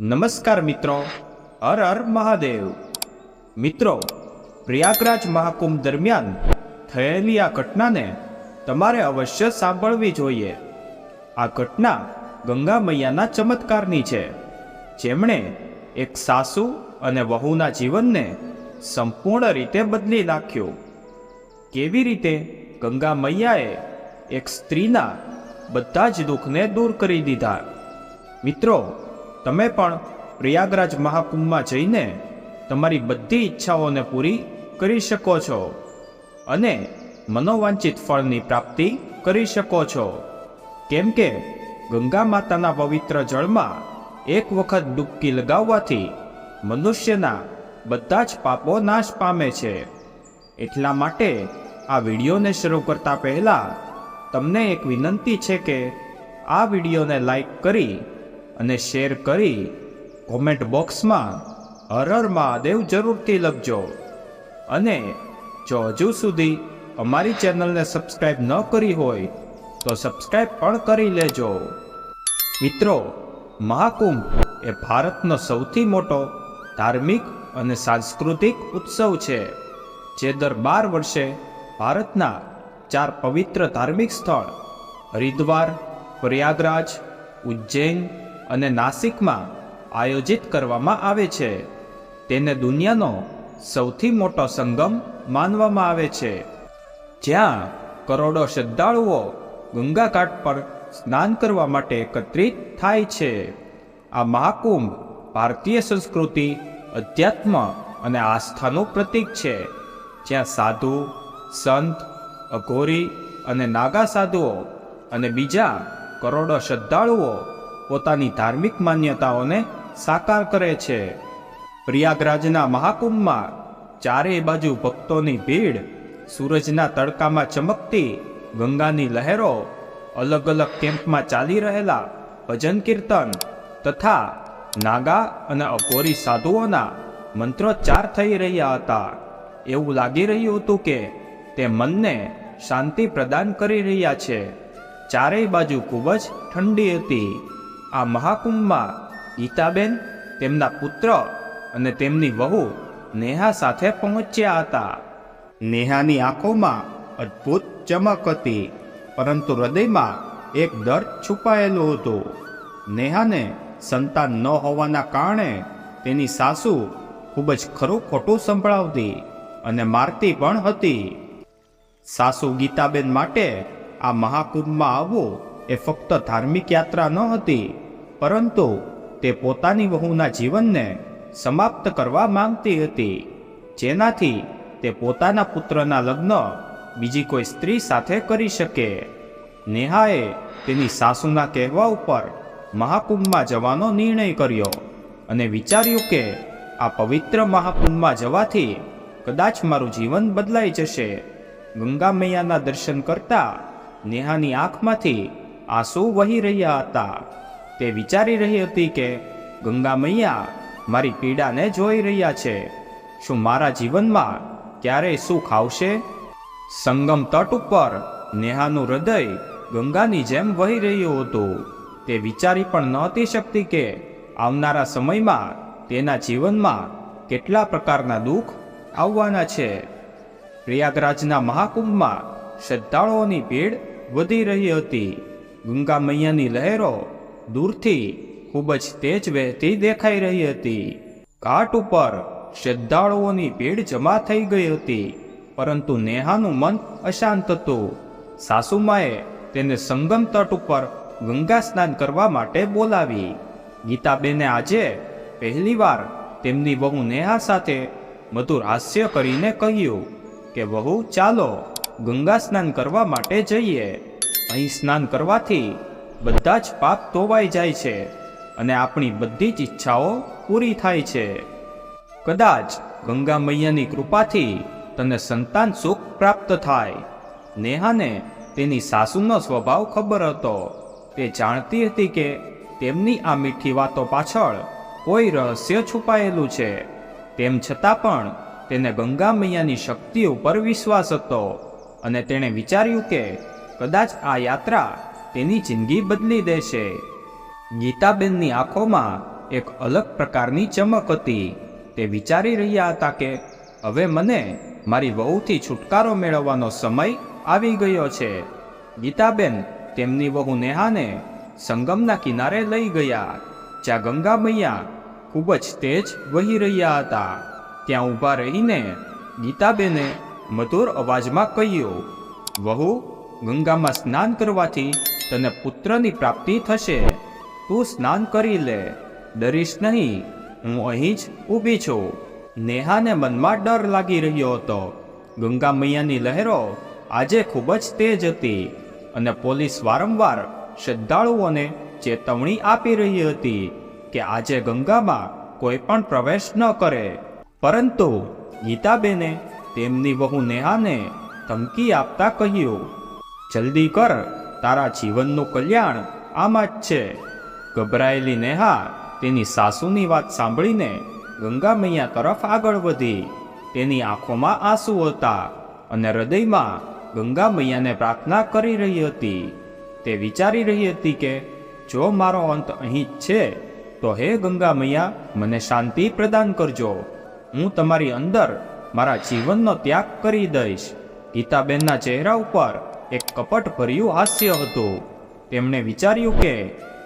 નમસ્કાર મિત્રો. હર હર મહાદેવ. મિત્રો, પ્રયાગરાજ મહાકુંભ દરમિયાન થયેલી આ ઘટનાને તમારે અવશ્ય સાંભળવી જોઈએ. આ ઘટના ગંગા મૈયાના ચમત્કારની છે. જેમણે એક સાસુ અને વહુના જીવનને સંપૂર્ણ રીતે બદલી નાખ્યું. કેવી રીતે ગંગા મૈયાએ એક સ્ત્રીના બધા જ દુઃખને દૂર કરી દીધા? મિત્રો તમે પણ પ્રયાગરાજ મહાકુંભમાં જઈને તમારી બધી ઈચ્છાઓને પૂરી કરી શકો છો અને મનોવાંછિત ફળની પ્રાપ્તિ કરી શકો છો. કેમ કે ગંગા માતાના પવિત્ર જળમાં એક વખત ડૂબકી લગાવવાથી મનુષ્યના બધા જ પાપો નાશ પામે છે. એટલા માટે આ વિડીયોને શરૂ કરતા પહેલા તમને એક વિનંતી છે કે આ વિડીયોને લાઈક કરી અને શેર કરી કોમેન્ટ બોક્સમાં હર હર મહાદેવ જરૂરથી લખજો. અને જો હજુ સુધી અમારી ચેનલને સબસ્ક્રાઈબ ન કરી હોય, તો સબસ્ક્રાઈબ પણ કરી લેજો. મિત્રો, મહાકુંભ એ ભારતનો સૌથી મોટો ધાર્મિક અને સાંસ્કૃતિક ઉત્સવ છે, જે દર બાર વર્ષે ભારતના ચાર પવિત્ર ધાર્મિક સ્થળ, હરિદ્વાર, પ્રયાગરાજ, ઉજ્જૈન અને નાસિકમાં આયોજિત કરવામાં આવે છે. તેને દુનિયાનો સૌથી મોટો સંગમ માનવામાં આવે છે. જ્યાં કરોડો શ્રદ્ધાળુઓ ગંગા પર સ્નાન કરવા માટે એકત્રિત થાય છે. આ મહાકુંભ ભારતીય સંસ્કૃતિ, અધ્યાત્મ અને આસ્થાનું પ્રતીક છે. જ્યાં સાધુ, સંત, અઘોરી અને નાગા સાધુઓ અને બીજા કરોડો શ્રદ્ધાળુઓ પોતાની ધાર્મિક માન્યતાઓને સાકાર કરે છે. પ્રયાગરાજના મહાકુંભમાં ચારેય બાજુ ભક્તોની ભીડ, સૂરજના તડકામાં ચમકતી ગંગાની લહેરો અલગ અલગ કેમ્પમાં ચાલી રહેલા ભજન કીર્તન તથા નાગા અને અઘોરી સાધુઓના મંત્રોચ્ચાર થઈ રહ્યા હતા. એવું લાગી રહ્યું હતું કે તે મનને શાંતિ પ્રદાન કરી રહ્યા છે. ચારેય બાજુ ખૂબ જ ઠંડી હતી. આ મહાકુંભમાં ગીતાબેન તેમના પુત્ર અને તેમની વહુ નેહા સાથે પહોંચ્યા હતા. નેહાની આંખોમાં અદ્ભુત ચમક હતી, પરંતુ હૃદયમાં એક ડર છુપાયેલું હતું. નેહાને સંતાન ન હોવાના કારણે તેની સાસુ ખૂબ જ ખરું ખોટું સંભળાવતી અને મારતી પણ હતી. સાસુ ગીતાબેન માટે આ મહાકુંભમાં આવવું એ ફક્ત ધાર્મિક યાત્રા ન હતી પરંતુ તે પોતાની વહુના જીવનને સમાપ્ત કરવા માંગતી હતી. જેનાથી તે પોતાના પુત્રના લગ્ન બીજી કોઈ સ્ત્રી સાથે કરી શકે. નેહાએ તેની સાસુના કહેવા ઉપર મહાકુંભમાં જવાનો નિર્ણય કર્યો અને વિચાર્યું કે આ પવિત્ર મહાકુંભમાં જવાથી કદાચ મારું જીવન બદલાઈ જશે. ગંગા મૈયાના દર્શન કરતા નેહાની આંખમાંથી આંસુ વહી રહ્યા હતા. તે વિચારી રહી હતી કે, ગંગા મૈયા મારી પીડાને જોઈ રહ્યા છે. શું મારા જીવનમાં ક્યારેય સુખ આવશે? સંગમ તટ ઉપર નેહાનું હૃદય ગંગાની જેમ વહી રહ્યું હતું. તે વિચારી પણ નહોતી શકતી કે, આવનારા સમયમાં તેના જીવનમાં કેટલા પ્રકારના દુઃખ આવવાના છે. પ્રયાગરાજના મહાકુંભમાં શ્રદ્ધાળુઓની ભીડ વધી રહી હતી. ગંગા મૈયાની લહેરો દૂરથી ખૂબ જ તેજ વહેતી દેખાઈ રહી હતી. ઘાટ ઉપર શ્રદ્ધાળુઓની ભીડ જમા થઈ ગઈ હતી, પરંતુ નેહાનું મન અશાંત હતું. સાસુમાએ તેને સંગમ તટ ઉપર ગંગા સ્નાન કરવા માટે બોલાવી. ગીતાબેને આજે પહેલીવાર તેમની વહુ નેહા સાથે મધુર હાસ્ય કરીને કહ્યું કે, વહુ, ચાલો ગંગા સ્નાન કરવા માટે જઈએ. અહીં સ્નાન કરવાથી બધા જ પાપ ધોવાઈ જાય છે અને આપણી બધી જ ઈચ્છાઓ પૂરી થાય છે. કદાચ ગંગા મૈયાની કૃપાથી તને સંતાન સુખ પ્રાપ્ત થાય. નેહાને તેની સાસુનો સ્વભાવ ખબર હતો. તે જાણતી હતી કે તેમની આ મીઠી વાતો પાછળ કોઈ રહસ્ય છુપાયેલું છે. તેમ છતાં પણ તેને ગંગા મૈયાની શક્તિ ઉપર વિશ્વાસ હતો અને તેણે વિચાર્યું કે કદાચ આ યાત્રા તેની જિંદગી બદલી દેશે. ગીતાબેનની આંખોમાં એક અલગ પ્રકારની ચમક હતી. તે વિચારી રહ્યા હતા કે, હવે મને મારી વહુથી છુટકારો મેળવવાનો સમય આવી ગયો છે. ગીતાબેન તેમની વહુ નેહાને સંગમના કિનારે લઈ ગયા, જ્યાં ગંગા મૈયા ખૂબ જ તેજ વહી રહ્યા હતા. ત્યાં ઊભા રહીને ગીતાબેને મધુર અવાજમાં કહ્યું, વહુ, ગંગામાં સ્નાન કરવાથી તને પુત્રની પ્રાપ્તિ થશે. તું સ્નાન કરી લે. ડરીશ નહીં. હું અહીં જ ઊભી છું. નેહાને મનમાં ડર લાગી રહ્યો હતો. ગંગા મૈયાની લહેરો આજે ખૂબ જ તેજ હતી અને પોલીસ વારંવાર શ્રદ્ધાળુઓને ચેતવણી આપી રહી હતી કે આજે ગંગામાં કોઈ પણ પ્રવેશ ન કરે. પરંતુ ગીતાબેને તેમની વહુ નેહાને ધમકી આપતા કહ્યું, જલ્દી કર. તારા જીવનનું કલ્યાણ આમાં જ છે. ગભરાયેલી નેહા તેની સાસુની વાત સાંભળીને ગંગા મૈયા તરફ આગળ વધી. તેની આંખોમાં આંસુ હતા અને હૃદયમાં ગંગા મૈયાને પ્રાર્થના કરી રહી હતી. તે વિચારી રહી હતી કે જો મારો અંત અહીં જ છે, તો હે ગંગા મૈયા, મને શાંતિ પ્રદાન કરજો. હું તમારી અંદર મારા જીવનનો ત્યાગ કરી દઈશ. ગીતાબેનના ચહેરા ઉપર એક કપટ ભર્યું હાસ્ય હતું. તેમણે વિચાર્યું કે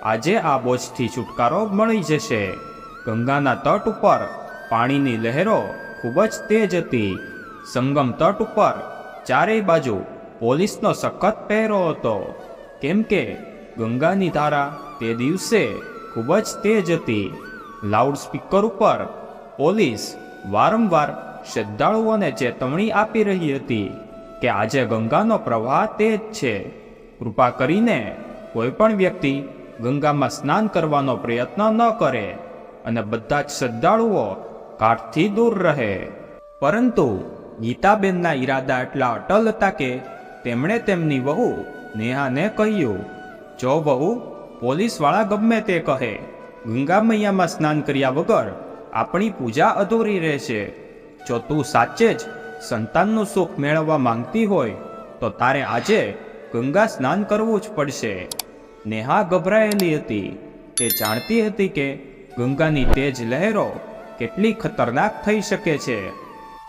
આજે આ બોજથી છુટકારો મળી જશે. ગંગાના તટ ઉપર પાણીની લહેરો ખૂબ જ તેજ હતી. સંગમ તટ ઉપર ચારેય બાજુ પોલીસનો સખત પહેરો હતો. કેમ કે ગંગાની ધારા તે દિવસે ખૂબ જ તેજ હતી. લાઉડ સ્પીકર ઉપર પોલીસ વારંવાર શ્રદ્ધાળુઓને ચેતવણી આપી રહી હતી. કે આજે ગંગાનો પ્રવાહ તે જ છે. કૃપા કરીને કોઈ પણ વ્યક્તિ ગંગામાં સ્નાન કરવાનો પ્રયત્ન ન કરે અને બધા જ શ્રદ્ધાળુઓ ઘાટથી દૂર રહે. પરંતુ ગીતાબેનના ઈરાદા એટલા અટલ હતા કે તેમણે તેમની વહુ નેહાને કહ્યું, જો વહુ પોલીસવાળા ગમે તે કહે, ગંગા મૈયામાં સ્નાન કર્યા વગર આપણી પૂજા અધૂરી રહેશે. જો તું સાચે જ સંતાનનું સુખ મેળવવા માંગતી હોય, તો તારે આજે ગંગા સ્નાન કરવું જ પડશે. નેહા ગભરાયેલી હતી. તે જાણતી હતી કે ગંગાની તેજ લહેરો કેટલી ખતરનાક થઈ શકે છે.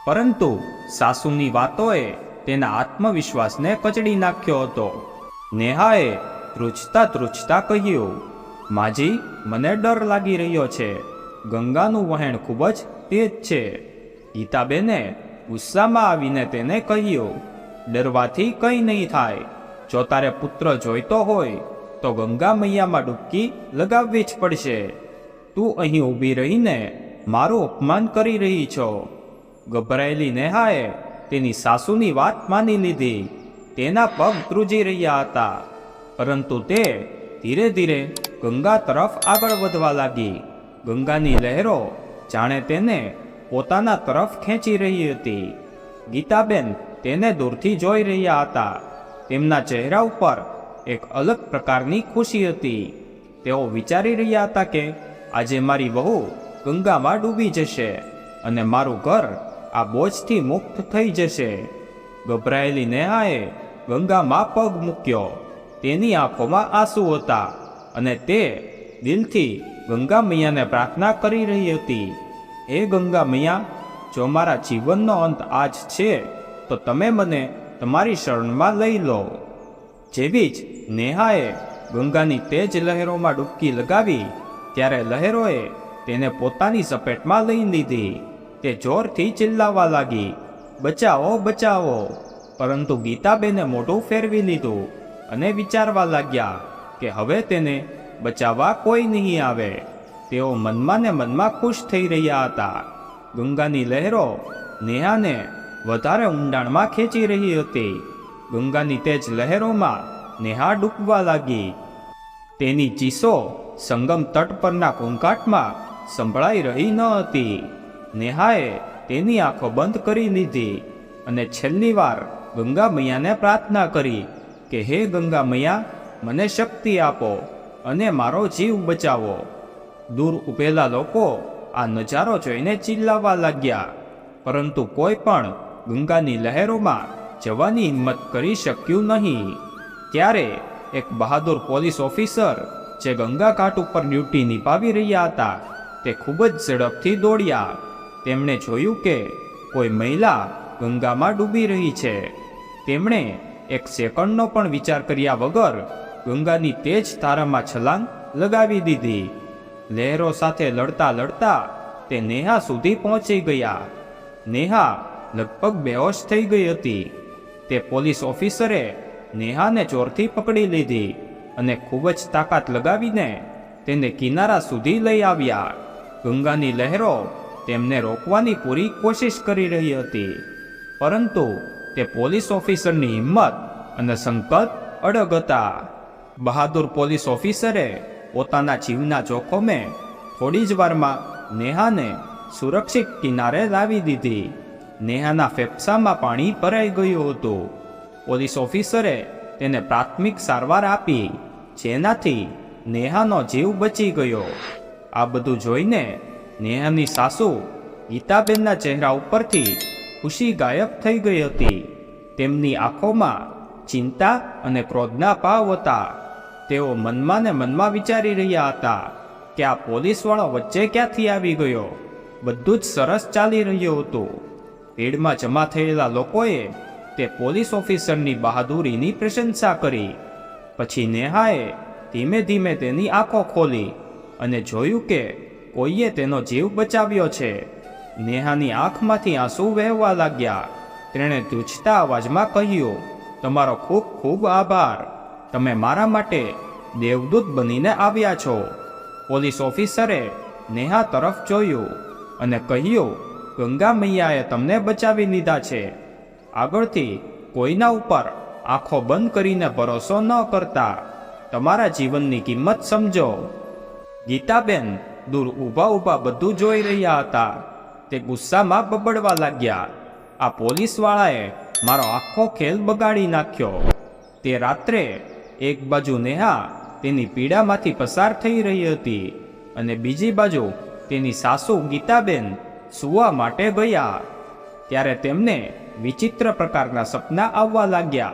પરંતુ સાસુની વાતોએ તેના આત્મવિશ્વાસને કચડી નાખ્યો હતો. નેહાએ ધ્રુજતા ધ્રુજતા કહ્યું, માજી, મને ડર લાગી રહ્યો છે. ગંગાનું વહેણ ખૂબ જ તેજ છે. ગીતાબેને ગુસ્સામાં આવીને તેને કહ્યું, ડરવાથી કંઈ નહીં થાય. જો તારે પુત્ર જોઈતો હોય, તો ગંગા મૈયામાં ડૂબકી લગાવવી જ પડશે. તું અહીં ઊભી રહીને મારું અપમાન કરી રહી છો. ગભરાયેલી નેહાએ તેની સાસુની વાત માની લીધી. તેના પગ ધ્રુજી રહ્યા હતા. પરંતુ તે ધીરે ધીરે ગંગા તરફ આગળ વધવા લાગી. ગંગાની લહેરો જાણે તેને પોતાના તરફ ખેંચી રહી હતી. ગીતાબેન તેને દૂરથી જોઈ રહ્યા હતા. તેમના ચહેરા ઉપર એક અલગ પ્રકારની ખુશી હતી. તેઓ વિચારી રહ્યા હતા કે, આજે મારી વહુ ગંગામાં ડૂબી જશે અને મારું ઘર આ બોજથી મુક્ત થઈ જશે. ગભરાયેલી નેહાએ ગંગામાં પગ મૂક્યો. તેની આંખોમાં આંસુ હતા અને તે દિલથી ગંગા મૈયાને પ્રાર્થના કરી રહી હતી. હે ગંગા મૈયા, જો મારા જીવનનો અંત આજ છે, તો તમે મને તમારી શરણમાં લઈ લો. જેવી જ નેહાએ ગંગાની તેજ લહેરોમાં ડૂબકી લગાવી, ત્યારે લહેરોએ તેને પોતાની ઝપેટમાં લઈ લીધી, તે જોરથી ચિલ્લાવા લાગી, બચાવો બચાવો. પરંતુ ગીતાબેને મોઢું ફેરવી લીધું અને વિચારવા લાગ્યા કે હવે તેને બચાવવા કોઈ નહીં આવે. તેઓ મનમાં ને મનમાં ખુશ થઈ રહ્યા હતા. ગંગાની લહેરો નેહાને વધારે ઊંડાણમાં ખેંચી રહી હતી. ગંગાની તેજ લહેરોમાં નેહા ડૂબવા લાગી. તેની ચીસો સંગમ તટ પરના ઘોંઘાટમાં સંભળાઈ રહી ન હતી. નેહાએ તેની આંખો બંધ કરી લીધી અને છેલ્લી વાર ગંગા મૈયાને પ્રાર્થના કરી કે, હે ગંગા મૈયા, મને શક્તિ આપો અને મારો જીવ બચાવો. દૂર ઉભેલા લોકો આ નજારો જોઈને ચિલ્લાવા લાગ્યા. પરંતુ કોઈ પણ ગંગાની લહેરોમાં જવાની હિંમત કરી શક્યું નહીં. ત્યારે એક બહાદુર પોલીસ ઓફિસર જે ગંગા ઘાટ ઉપર ડ્યુટી નિભાવી રહ્યા હતા, તે ખૂબ જ ઝડપથી દોડ્યા. તેમણે જોયું કે કોઈ મહિલા ગંગામાં ડૂબી રહી છે. તેમણે એક સેકન્ડનો પણ વિચાર કર્યા વગર ગંગાની તેજ ધારામાં છલાંગ લગાવી દીધી. લહેરો સાથે લડતા લડતા તે નેહા સુધી પહોંચી ગયા. નેહા લગભગ બેહોશ થઈ ગઈ હતી. તે પોલીસ ઓફિસરે નેહાને ચોરથી પકડી લીધી અને ખૂબ જ તાકાત લગાવીને તેને કિનારા સુધી લઈ આવ્યા. ગંગાની લહેરો તેમને રોકવાની પૂરી કોશિશ કરી રહી હતી. પરંતુ તે પોલીસ ઓફિસરની હિંમત અને સંકલ્પ અડગ હતા. બહાદુર પોલીસ ઓફિસરે પોતાના જીવના જોખમે થોડી જ વારમાં નેહાને સુરક્ષિત કિનારે લાવી દીધી. નેહાના ફેફસામાં પાણી ભરાઈ ગયું હતું. પોલીસ ઓફિસરે તેને પ્રાથમિક સારવાર આપી, જેનાથી નેહાનો જીવ બચી ગયો. આ બધું જોઈને નેહાની સાસુ ગીતાબેનના ચહેરા ઉપરથી ખુશી ગાયબ થઈ ગઈ હતી. તેમની આંખોમાં ચિંતા અને ક્રોધના ભાવ હતા. તેઓ મનમાં ને મનમાં વિચારી રહ્યા હતા કે આ પોલીસવાળો વચ્ચે ક્યાંથી આવી ગયો? બધું જ સરસ ચાલી રહ્યું હતું. ભીડમાં જમા થયેલા લોકોએ તે પોલીસ ઓફિસરની બહાદુરીની પ્રશંસા કરી. પછી નેહાએ ધીમે ધીમે તેની આંખો ખોલી અને જોયું કે કોઈએ તેનો જીવ બચાવ્યો છે. નેહાની આંખમાંથી આંસુ વહેવા લાગ્યા. તેણે ધ્રુજતા અવાજમાં કહ્યું, તમારો ખૂબ ખૂબ આભાર. તમે મારા માટે દેવદૂત બનીને આવ્યા છો. પોલીસ ઓફિસરે નેહા તરફ જોયું અને કહ્યું, ગંગા મૈયાએ તમને બચાવી લીધા છે. આગળથી કોઈના ઉપર આંખો બંધ કરીને ભરોસો ન કરતા. તમારા જીવનની કિંમત સમજો. ગીતાબેન દૂર ઊભા ઊભા બધું જોઈ રહ્યા હતા. તે ગુસ્સામાં બબડવા લાગ્યા. આ પોલીસવાળાએ મારો આખો ખેલ બગાડી નાખ્યો. તે રાત્રે એક બાજુ નેહા તેની પીડામાંથી પસાર થઈ રહી હતી અને બીજી બાજુ તેની સાસુ ગીતાબેન સૂવા માટે ગયા. ત્યારે તેમને વિચિત્ર પ્રકારના સપના આવવા લાગ્યા.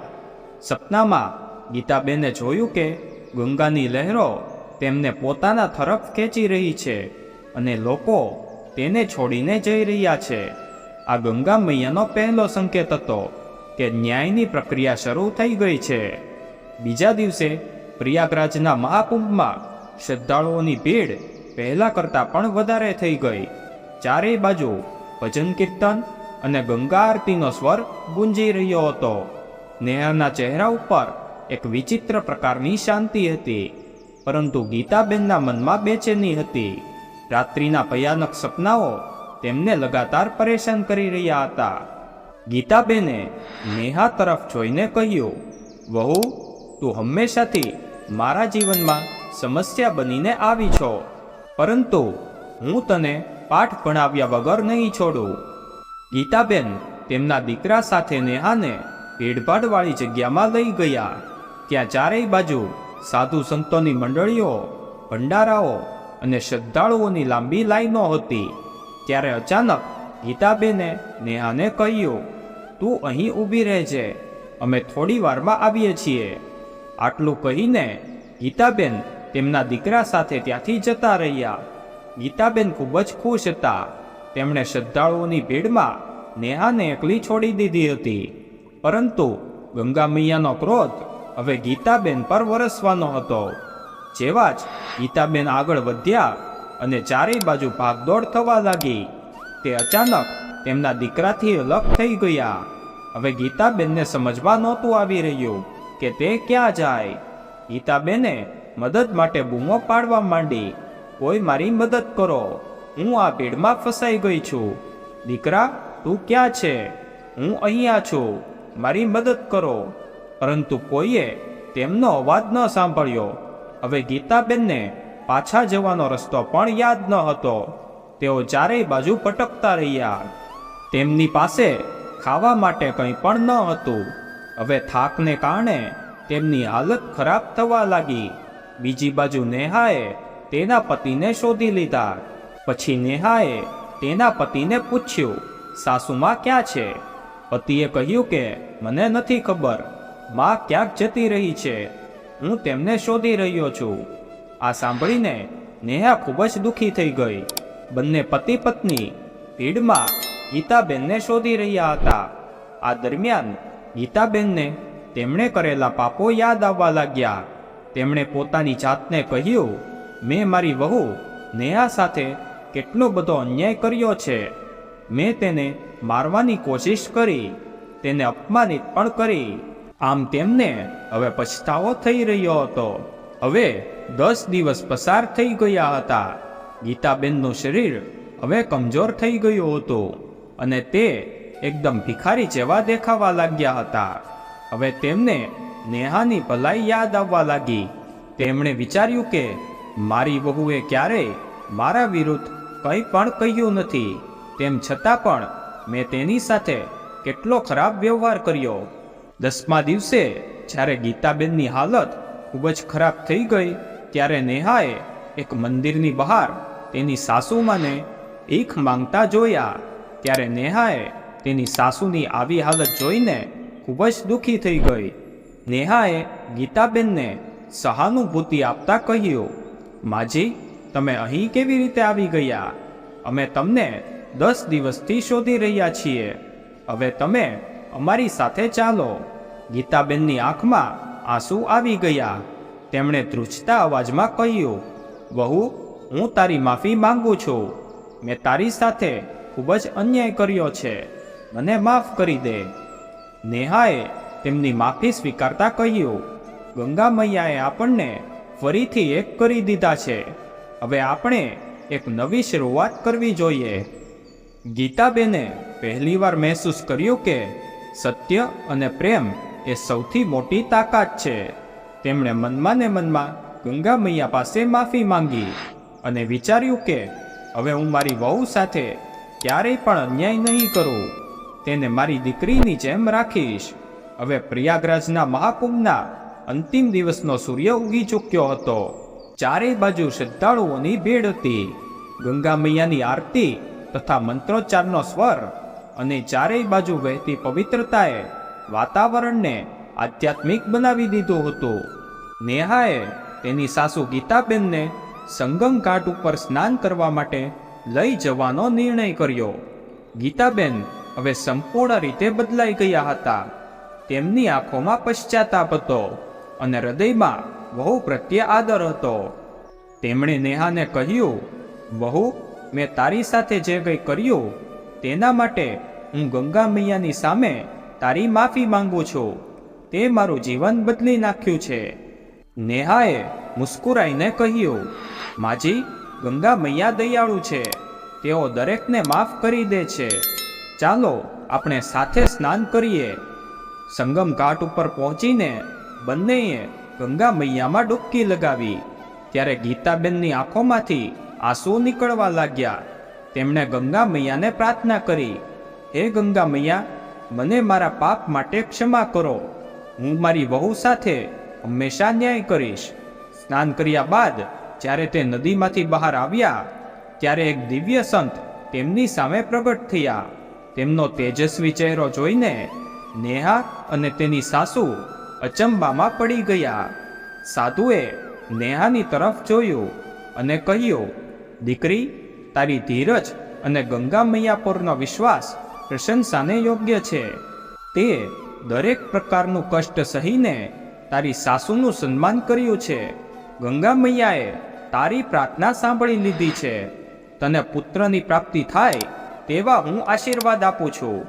સપનામાં ગીતાબેને જોયું કે ગંગાની લહેરો તેમને પોતાના તરફ ખેંચી રહી છે અને લોકો તેને છોડીને જઈ રહ્યા છે. આ ગંગા મૈયાનો પહેલો સંકેત હતો કે ન્યાયની પ્રક્રિયા શરૂ થઈ ગઈ છે. બીજા દિવસે પ્રયાગરાજના મહાકુંભમાં શ્રદ્ધાળુઓની ભીડ પહેલા કરતાં પણ વધારે થઈ ગઈ. ચારેય બાજુ ભજન કીર્તન અને ગંગા આરતીનો સ્વર ગુંજી રહ્યો હતો. નેહાના ચહેરા ઉપર એક વિચિત્ર પ્રકારની શાંતિ હતી, પરંતુ ગીતાબેનના મનમાં બેચેની હતી. રાત્રિના ભયાનક સપનાઓ તેમને લગાતાર પરેશાન કરી રહ્યા હતા. ગીતાબેને નેહા તરફ જોઈને કહ્યું, વહુ તું હંમેશાથી મારા જીવનમાં સમસ્યા બનીને આવી છો. પરંતુ હું તને પાઠ ભણાવ્યા વગર નહીં છોડું. ગીતાબેન તેમના દીકરા સાથે નેહાને ભીડભાડવાળી જગ્યામાં લઈ ગયા. ત્યાં ચારેય બાજુ સાધુ સંતોની મંડળીઓ, ભંડારાઓ અને શ્રદ્ધાળુઓની લાંબી લાઈનો હતી. ત્યારે અચાનક ગીતાબેને નેહાને કહ્યું, તું અહીં ઊભી રહેજે. અમે થોડી વારમાં આવીએ છીએ. આટલું કહીને ગીતાબેન તેમના દીકરા સાથે ત્યાંથી જતા રહ્યા. ગીતાબેન ખૂબ જ ખુશ હતા. તેમણે શ્રદ્ધાળુઓની ભીડમાં નેહાને એકલી છોડી દીધી હતી. પરંતુ ગંગા મૈયાનો ક્રોધ હવે ગીતાબેન પર વરસવાનો હતો. જેવા જ ગીતાબેન આગળ વધ્યા અને ચારેય બાજુ ભાગદોડ થવા લાગી. તે અચાનક તેમના દીકરાથી અલગ થઈ ગયા. હવે ગીતાબેનને સમજવા નહોતું આવી રહ્યું. કે તે ક્યાં જાય? ગીતાબેને મદદ માટે બૂમો પાડવા માંડી, કોઈ મારી મદદ કરો, હું આ ભીડમાં ફસાઈ ગઈ છું. દીકરા, તું ક્યાં છે? હું અહીંયા છું. મારી મદદ કરો. પરંતુ કોઈએ તેમનો અવાજ ન સાંભળ્યો. હવે ગીતાબેનને પાછા જવાનો રસ્તો પણ યાદ ન હતો. તેઓ ચારેય બાજુ પટકતા રહ્યા. તેમની પાસે ખાવા માટે કંઈ પણ ન હતું. હવે થાકને કારણે તેમની હાલત ખરાબ થવા લાગી. બીજી બાજુ નેહાએ તેના પતિને શોધી લીધા. પછી નેહાએ તેના પતિને પૂછ્યું સાસુમાં ક્યાં છે? પતિએ કહ્યું કે, મને નથી ખબર. માં ક્યાંક જતી રહી છે. હું તેમને શોધી રહ્યો છું. આ સાંભળીને નેહા ખૂબ જ દુઃખી થઈ ગઈ. બંને પતિ પત્ની ભીડમાં ગીતાબેનને શોધી રહ્યા હતા. આ દરમિયાન ગીતાબેનને તેમણે કરેલા પાપો યાદ આવવા લાગ્યા. તેમણે પોતાની જાતને કહ્યું, મેં મારી વહુ નેહા સાથે કેટલો બધો અન્યાય કર્યો છે. મેં તેને મારવાની કોશિશ કરી, તેને અપમાનિત પણ કરી. આમ તેમને હવે પછતાવો થઈ રહ્યો હતો. હવે દસ દિવસ પસાર થઈ ગયા હતા. ગીતાબેનનું શરીર હવે કમજોર થઈ ગયું હતું અને તે એકદમ ભિખારી જેવા દેખાવા લાગ્યા હતા. હવે તેમને નેહાની ભલાઈ યાદ આવવા લાગી. તેમણે વિચાર્યું કે મારી વહુએ ક્યારેય મારા વિરુદ્ધ કંઈ પણ કહ્યું નથી. તેમ છતાં પણ મેં તેની સાથે કેટલો ખરાબ વ્યવહાર કર્યો. દસમા દિવસે જ્યારે ગીતાબેનની હાલત ખૂબ જ ખરાબ થઈ ગઈ, ત્યારે નેહાએ એક મંદિરની બહાર તેની સાસુમાને ઈખ માંગતા જોયા. ત્યારે નેહાએ તેની સાસુની આવી હાલત જોઈને ખૂબ જ દુઃખી થઈ ગઈ. નેહાએ ગીતાબેનને સહાનુભૂતિ આપતા કહ્યું, માજી, તમે અહીં કેવી રીતે આવી ગયા? અમે તમને દસ દિવસથી શોધી રહ્યા છીએ. હવે તમે અમારી સાથે ચાલો. ગીતાબેનની આંખમાં આંસુ આવી ગયા. તેમણે ધ્રુજતા અવાજમાં કહ્યું, વહુ, હું તારી માફી માંગુ છું. મેં તારી સાથે ખૂબ જ અન્યાય કર્યો છે. મને માફ કરી દે. નેહાએ તેમની માફી સ્વીકારતા કહ્યું ગંગા મૈયાએ આપણને ફરીથી એક કરી દીધા છે. હવે આપણે એક નવી શરૂઆત કરવી જોઈએ. ગીતાબેને પહેલીવાર મહેસૂસ કર્યું કે સત્ય અને પ્રેમ એ સૌથી મોટી તાકાત છે. તેમણે મનમાં ને મનમાં ગંગા મૈયા પાસે માફી માંગી અને વિચાર્યું કે, હવે હું મારી વહુ સાથે ક્યારેય પણ અન્યાય નહીં કરું. તેને મારી દીકરીની જેમ રાખીશ. હવે પ્રયાગરાજના મહાકુંભના અંતિમ દિવસનો સૂર્ય ઉગી ચૂક્યો હતો. ચારે બાજુ શ્રદ્ધાળુઓની ભીડ હતી. ગંગા મૈયાની આરતી તથા મંત્રોચ્ચારનો સ્વર અને ચારેય બાજુ વહેતી પવિત્રતાએ વાતાવરણને આધ્યાત્મિક બનાવી દીધું હતું. નેહાએ તેની સાસુ ગીતાબેનને સંગમ ઘાટ ઉપર સ્નાન કરવા માટે લઈ જવાનો નિર્ણય કર્યો. ગીતાબેન હવે સંપૂર્ણ રીતે બદલાઈ ગયા હતા. તેમની આંખોમાં પશ્ચાતાપ હતો અને હૃદયમાં વહુ પ્રત્યે આદર હતો. તેમણે નેહાને કહ્યું, વહુ, મેં તારી સાથે જે કંઈ કર્યું, તેના માટે હું ગંગા મૈયાની સામે તારી માફી માંગુ છું. તે મારું જીવન બદલી નાખ્યું છે. નેહાએ મુસ્કુરાઈને કહ્યું, માજી, ગંગા મૈયા દયાળુ છે. તેઓ દરેકને માફ કરી દે છે. ચાલો આપણે સાથે સ્નાન કરીએ. સંગમ ઘાટ ઉપર પહોંચીને બંનેએ ગંગા મૈયામાં ડૂબકી લગાવી. ત્યારે ગીતાબેનની આંખોમાંથી આંસુ નીકળવા લાગ્યા. તેમણે ગંગા મૈયાને પ્રાર્થના કરી, હે ગંગા મૈયા, મને મારા પાપ માટે ક્ષમા કરો. હું મારી વહુ સાથે હંમેશા ન્યાય કરીશ. સ્નાન કર્યા બાદ જ્યારે તે નદીમાંથી બહાર આવ્યા, ત્યારે એક દિવ્ય સંત તેમની સામે પ્રગટ થયા. તેમનો તેજસ્વી ચહેરો જોઈને નેહા અને તેની સાસુ અચંબામાં પડી ગયા. સાધુએ નેહાની તરફ જોયું અને કહ્યું, દીકરી, તારી ધીરજ અને ગંગા મૈયા પરનો વિશ્વાસ પ્રશંસાને યોગ્ય છે. તે દરેક પ્રકારનું કષ્ટ સહીને તારી સાસુનું સન્માન કર્યું છે. ગંગા મૈયાએ તારી પ્રાર્થના સાંભળી લીધી છે. તને પુત્રની પ્રાપ્તિ થાય તેવા હું આશીર્વાદ આપું છું.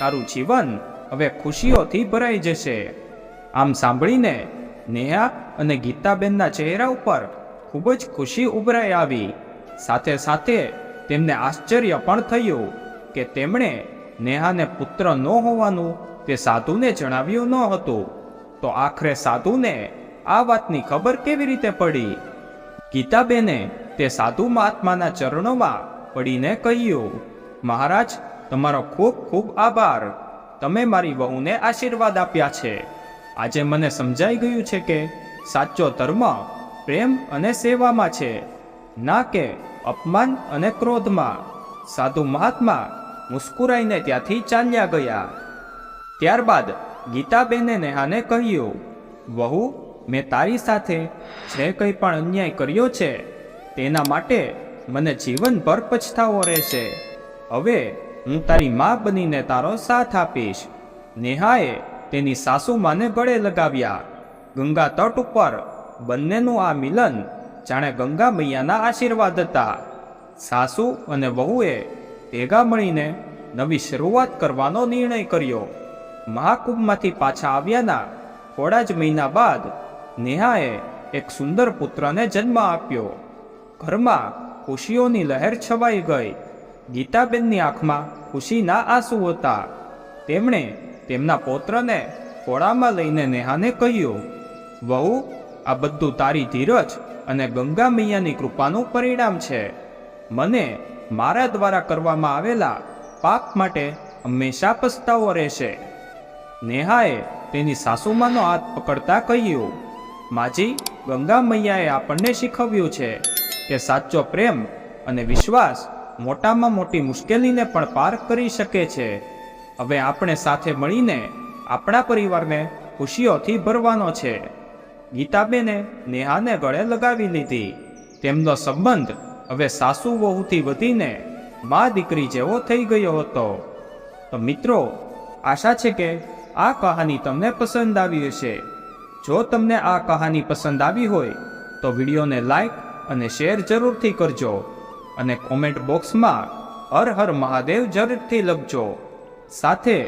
તારું જીવન હવે ખુશીઓથી ભરાઈ જશે. આમ સાંભળીને નેહા અને ગીતાબેનના ચહેરા ઉપર ખૂબ જ ખુશી ઉભરાઈ આવી. સાથે સાથે તેમને આશ્ચર્ય પણ થયું કે તેમણે નેહાને પુત્ર ન હોવાનું તે સાધુને જણાવ્યું ન હતું. તો આખરે સાધુને આ વાતની ખબર કેવી રીતે પડી? ગીતાબેને તે સાધુ મહાત્માના ચરણોમાં પડીને કહ્યું મહારાજ, તમારો ખૂબ ખૂબ આભાર. તમે મારી વહુને આશીર્વાદ આપ્યા છે. આજે મને સમજાઈ ગયું છે કે સાચો ધર્મ પ્રેમ અને સેવામાં છે, ના કે અપમાન અને ક્રોધમાં. સાધુ મહાત્મા મુસ્કુરાઈને ત્યાંથી ચાલ્યા ગયા. ત્યારબાદ ગીતાબેને નેહાને કહ્યું, વહુ, મેં તારી સાથે જે કંઈ પણ અન્યાય કર્યો છે, તેના માટે મને જીવનભર પછતાવો રહેશે. હવે હું તારી મા બનીને તારો સાથ આપીશ. નેહાએ તેની સાસુમાને ગળે લગાવ્યા. ગંગા તટ ઉપર બંનેનું આ મિલન જાણે ગંગા મૈયાના આશીર્વાદ હતા. સાસુ અને વહુએ ભેગા મળીને નવી શરૂઆત કરવાનો નિર્ણય કર્યો. મહાકુંભમાંથી પાછા આવ્યાના થોડા જ મહિના બાદ નેહાએ એક સુંદર પુત્રને જન્મ આપ્યો. ઘરમાં ખુશીઓની લહેર છવાઈ ગઈ. ગીતાબેનની આંખમાં ખુશીના આંસુ હતા. તેમણે તેમના પૌત્રને ખોળામાં લઈને નેહાને કહ્યું, વહુ, આ બધું તારી ધીરજ અને ગંગા મૈયાની કૃપાનું પરિણામ છે. મને મારા દ્વારા કરવામાં આવેલા પાપ માટે હંમેશા પસ્તાવો રહેશે. નેહાએ તેની સાસુમાનો હાથ પકડતા કહ્યું, માજી, ગંગા મૈયાએ આપણને શીખવ્યું છે કે સાચો પ્રેમ અને વિશ્વાસ મોટામાં મોટી મુશ્કેલીને પણ પાર કરી શકે છે. હવે આપણે સાથે મળીને આપણા પરિવારને ખુશીઓથી ભરવાનો છે. ગીતાબેને નેહાને ગળે લગાવી લીધી. તેમનો સંબંધ હવે સાસુ વહુથી વધીને મા દીકરી જેવો થઈ ગયો હતો. તો મિત્રો, આશા છે કે આ કહાની તમને પસંદ આવી હશે. જો તમને આ કહાની પસંદ આવી હોય, તો વિડીયોને લાઈક અને શેર જરૂરથી કરજો. અને કોમેન્ટ બોક્સમાં હર હર મહાદેવ જરૂરથી લખજો. સાથે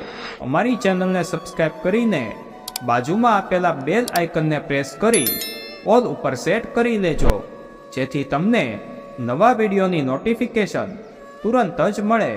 અમારી ચેનલને સબસ્ક્રાઈબ કરીને બાજુમાં આપેલા બેલ આઇકનને પ્રેસ કરી ઓલ ઉપર સેટ કરી લેજો. જેથી તમને નવા વિડીયોની નોટિફિકેશન તુરંત જ મળે.